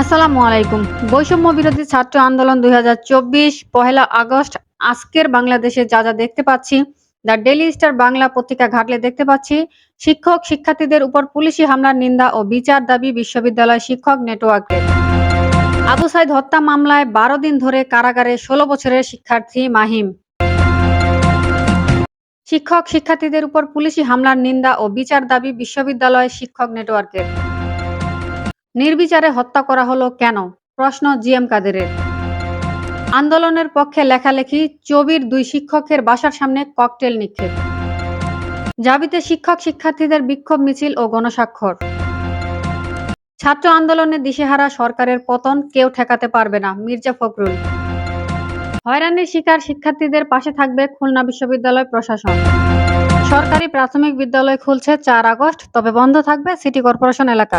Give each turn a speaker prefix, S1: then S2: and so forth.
S1: আসসালামু আলাইকুম। বৈষম্য বিরোধী ছাত্র আন্দোলন দুই পহেলা আগস্ট। আজকের বাংলাদেশে যা যা দেখতে পাচ্ছি, দ্য ডেলি স্টার বাংলা পত্রিকা ঘাটলে দেখতে পাচ্ছি, শিক্ষক শিক্ষার্থীদের উপর পুলিশি হামলার নিন্দা ও বিচার দাবি বিশ্ববিদ্যালয় শিক্ষক নেটওয়ার্কের আবু সাইদ হত্যা মামলায় বারো দিন ধরে কারাগারে ষোলো বছরের শিক্ষার্থী মাহিম। শিক্ষক শিক্ষার্থীদের উপর পুলিশি হামলার নিন্দা ও বিচার দাবি বিশ্ববিদ্যালয় শিক্ষক নেটওয়ার্কের। নির্বিচারে হত্যা করা হলো কেন? প্রশ্ন জিএম কাদেরের। আন্দোলনের পক্ষে লেখালেখি, চবির দুই শিক্ষকের বাসার সামনে ককটেল নিক্ষেপ। জাবিতে শিক্ষক শিক্ষার্থীদের বিক্ষোভ মিছিল ও গণস্বাক্ষর। ছাত্র আন্দোলনে দিশেহারা সরকারের পতন কেউ ঠেকাতে পারবে না, মির্জা ফখরুল। হয়রানির শিকার শিক্ষার্থীদের পাশে থাকবে খুলনা বিশ্ববিদ্যালয় প্রশাসন। সরকারি প্রাথমিক বিদ্যালয় খুলছে চার আগস্ট, তবে বন্ধ থাকবে সিটি কর্পোরেশন এলাকা।